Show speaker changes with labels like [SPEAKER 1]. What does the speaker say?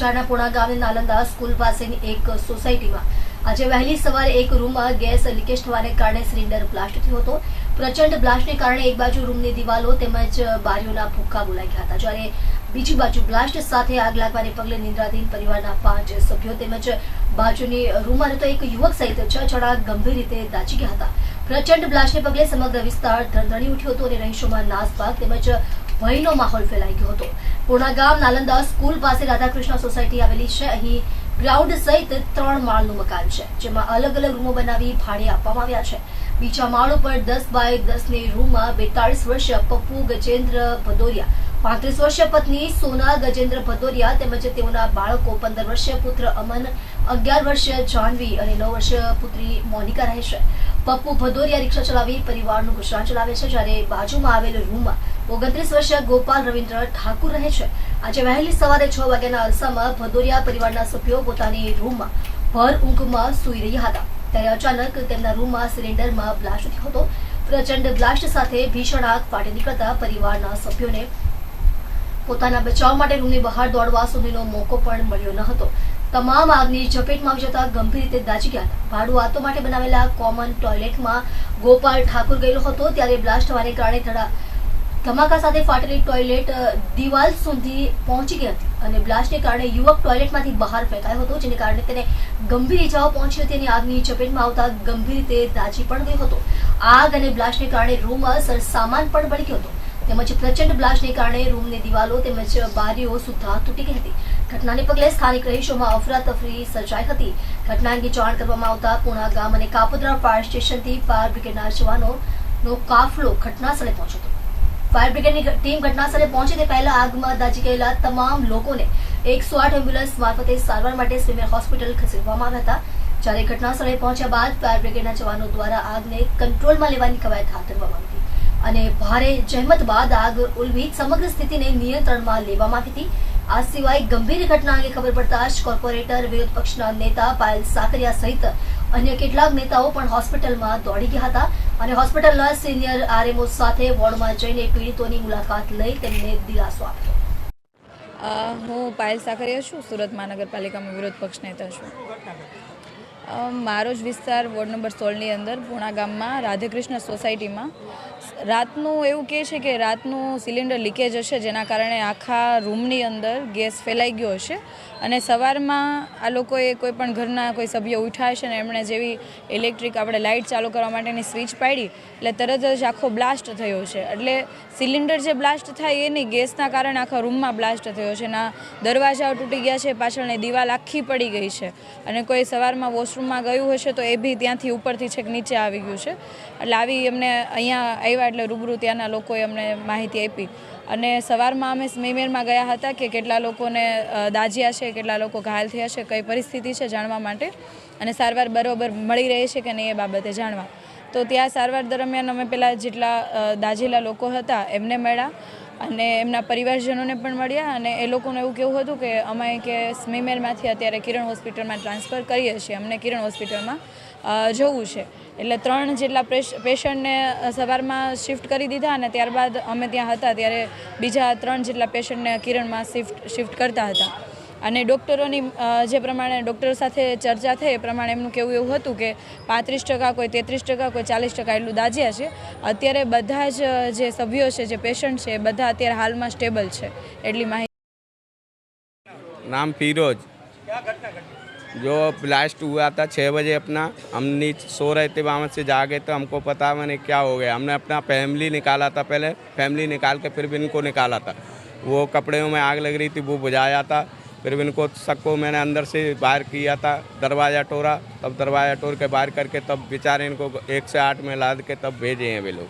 [SPEAKER 1] શહેરના પુણા ગામની નાલંદા સ્કૂલ પાસેની એક સોસાયટીમાં આજે વહેલી સવારે એક રૂમમાં ગેસ લીકેજ થવાને કારણે સિલિન્ડર બ્લાસ્ટ થયો હતો. પ્રચંડ બ્લાસ્ટને કારણે એક બાજુ રૂમની દિવાલો તેમજ બારીઓના ભૂક્કા બોલાઈ ગયા હતા. જ્યારે બીજી બાજુ બ્લાસ્ટ સાથે આગ લાગવાને પગલે નિંદ્રાધીન પરિવારના પાંચ સભ્યો તેમજ બાજુની રૂમમાં રહેતો એક યુવક સહિત છ જણા ગંભીર રીતે દાઝી ગયા હતા. પ્રચંડ બ્લાસ્ટને પગલે સમગ્ર વિસ્તાર ધણધણી ઉઠ્યો હતો. અને રહીશોમાં નાસભાગ તેમજ ભયનો માહોલ ફેલાઈ ગયો હતો. પૂર્ણા ગામ નાલંદા સ્કૂલ પાસે રાધાકૃષ્ણ સોસાયટી આવેલી છે. અહીં ગ્રાઉન્ડ સહિત ત્રણ માળનું મકાન છે, જેમાં અલગ અલગ રૂમો બનાવી ભાડે આપવામાં આવ્યા છે. બીજા માળ ઉપર દસ બાય દસની રૂમમાં બેતાળીસ વર્ષીય પપ્પુ ગજેન્દ્ર ભદોરિયા, પાંત્રીસ વર્ષીય પત્ની સોના ગજેન્દ્ર ભદોરિયા તેમજ તેઓના બાળકો પંદર વર્ષીય પુત્ર અમન, અગિયાર વર્ષીય જાહ્નવી અને નવ વર્ષીય પુત્રી મોનિકા રહે છે. પપ્પુ ભદોરિયા રિક્ષા ચલાવી પરિવારનું ગુજરાન ચલાવે છે જ્યારે બાજુમાં આવેલ રૂમમાં ઓગણત્રીસ વર્ષીય ગોપાલ રવિન્દ્ર ઠાકુર રહે છે. આજે વહેલી સવારે છ વાગ્યાના અરસામાં ભદોરિયા પરિવારના સભ્યો પોતાની રૂમમાં ભર ઊંઘમાં સૂઈ રહ્યા હતા. ત્યારે અચાનક તેમના રૂમમાં સિલિન્ડરમાં બ્લાસ્ટ થયો હતો. પ્રચંડ બ્લાસ્ટ સાથે ભીષણ આગ ફાટી નીકળતા પરિવારના સભ્યોને પોતાના બચાવ માટે રૂમની બહાર દોડવા સુધીનો મોકો પણ મળ્યો ન હતો. તમામ આગની ઝપેટમાં આવી જતા ગંભીર રીતે દાજી ગયા હતા. ભાડું આતો માટે બનાવેલા કોમન ટોયલેટમાં ગોપાલ ઠાકુર ગયેલો હતો. ત્યારે બ્લાસ્ટ થવાને કારણે થડા ધમાકા સાથે ફાટેલી ટોયલેટ દિવાલ સુધી પહોંચી ગઈ હતી અને બ્લાસ્ટને કારણે યુવક ટોયલેટમાંથી બહાર ફેંકાયો હતો, જેને કારણે તેને ગંભીર ઇજાઓ પહોંચી હતી અને આગની ચપેટમાં આવતા ગંભીર રીતે દાજી પણ ગયો હતો. આગ અને બ્લાસ્ટને કારણે રૂમ સામાન પણ ગયો હતો. તેમજ પ્રચંડ બ્લાસ્ટને કારણે રૂમની દિવાલો તેમજ બારીઓ સુદ્ધા તૂટી ગઈ હતી. ઘટનાને પગલે સ્થાનિક રહીશોમાં અફરાતફરી સર્જાઈ હતી. ઘટના અંગે જાણ કરવામાં આવતા પૂણા ગામ અને કાપોદ્રા ફાયર સ્ટેશનથી ફાયર બ્રિગેડના જવાનોનો કાફલો ઘટનાસ્થળે પહોંચ્યો હતો. ફાયર બ્રિગેડની ટીમ ઘટનાસ્થળે પહોંચી તે પહેલા આગમાં દાજી ગયેલા તમામ લોકોને એકસો આઠ એમ્બ્યુલન્સ મારફતે સારવાર માટે સિવિલ હોસ્પિટલ ખસેડવામાં આવ્યા હતા. જ્યારે ઘટનાસ્થળે પહોંચ્યા બાદ ફાયર બ્રિગેડના જવાનો દ્વારા આગને કંટ્રોલમાં લેવાની કવાયત હાથ ધરવામાં હતી અને ભારે જહેમત બાદ આગ ઉલવી સમગ્ર સ્થિતિને નિયંત્રણમાં લેવામાં આવી હતી. આ સિવાય ગંભીર ઘટના અંગે ખબર પડતા જ કોર્પોરેટર વિરોધ પક્ષના નેતા પાયલ સાકરિયા સહિત અન્ય કેટલાક નેતાઓ પણ હોસ્પિટલમાં દોડી ગયા હતા અને હોસ્પિટલના સિનિયર આરએમઓ સાથે વોર્ડમાં જઈને પીડિતોની મુલાકાત લઈ તેમને દિલાસો આપ્યો.
[SPEAKER 2] હું પાયલ સાકરિયા છું. સુરત મહાનગરપાલિકામાં વિરોધ પક્ષ નેતા છું. મારો જ વિસ્તાર વોર્ડ નંબર સોળની અંદર, પૂણા ગામમાં, રાધેકૃષ્ણ સોસાયટીમાં. રાતનું એવું કહે છે કે રાતનું સિલિન્ડર લીકેજ હશે, જેના કારણે આખા રૂમની અંદર ગેસ ફેલાઈ ગયો હશે. અને સવારમાં આ લોકોએ કોઈ પણ ઘરના કોઈ સભ્ય ઉઠ્યા છે ને એમણે જેવી ઇલેક્ટ્રિક આપણે લાઇટ ચાલુ કરવા માટેની સ્વિચ પાડી, એટલે તરત જ આખો બ્લાસ્ટ થયો છે એટલે સિલિન્ડર જે બ્લાસ્ટ થાય એ નહીં ગેસના કારણે આખા રૂમમાં બ્લાસ્ટ થયો છે ના દરવાજાઓ તૂટી ગયા છે, પાછળની દિવાલ આખી પડી ગઈ છે. અને કોઈ સવારમાં વોશરૂમમાં ગયું હશે તો એ બી ત્યાંથી ઉપરથી છેક નીચે આવી ગયું છે. એટલે આવી એમને અહીંયા આવ્યા એટલે રૂબરૂ ત્યાંના લોકોએ અમને માહિતી આપી. અને સવારમાં અમે સ્મીમેરમાં ગયા હતા કે કેટલા લોકોને દાજ્યા છે, કેટલા લોકો ઘાયલ થયા છે, કઈ પરિસ્થિતિ છે જાણવા માટે. અને સારવાર બરોબર મળી રહે છે કે નહીં એ બાબતે જાણવા. તો ત્યાં સારવાર દરમિયાન અમે પેલા જેટલા દાજેલા લોકો હતા એમને મળ્યા. અને એમના પરિવારજનોને પણ મળ્યા અને એ લોકોનું એવું કેવું હતું કે અમે કે સ્મીમેરમાંથી અત્યારે કિરણ હોસ્પિટલમાં ટ્રાન્સફર કરીએ છીએ. અમને કિરણ હોસ્પિટલમાં જવું છે. એટલે ત્રણ જેટલા પેશન્ટને સવારમાં શિફ્ટ કરી દીધા અને ત્યારબાદ અમે ત્યાં હતા ત્યારે બીજા ત્રણ જેટલા પેશન્ટને કિરણમાં શિફ્ટ શિફ્ટ કરતા હતા. અને ડૉક્ટરોની અ, જે પ્રમાણે ડૉક્ટર સાથે ચર્ચા થઈ એ પ્રમાણે એમનું કેવું એવું હતું કે પાંત્રીસ ટકા કોઈ તેત્રીસ ટકા કોઈ ચાલીસ ટકા એટલું દાઝ્યા છે અત્યારે બધા જ જે સભ્યો છે જે પેશન્ટ છે એ બધા અત્યારે હાલમાં સ્ટેબલ છે એટલી માહિતી
[SPEAKER 3] नाम फिरोज जो ब्लास्ट हुआ था छः बजे अपना हम नीचे सो रहे थे वहाँ से जागे तो हमको पता मैंने क्या हो गया हमने अपना फैमिली निकाला था पहले फैमिली निकाल के फिर भी इनको निकाला था वो कपड़े में आग लग रही थी वो बुझाया था फिर भी इनको सबको मैंने अंदर से बाहर किया था दरवाज़ा तोड़ा तब दरवाज़ा तोड़ के बाहर करके तब बेचारे इनको एक से आठ में लाद के तब भेजे हैं वे लोग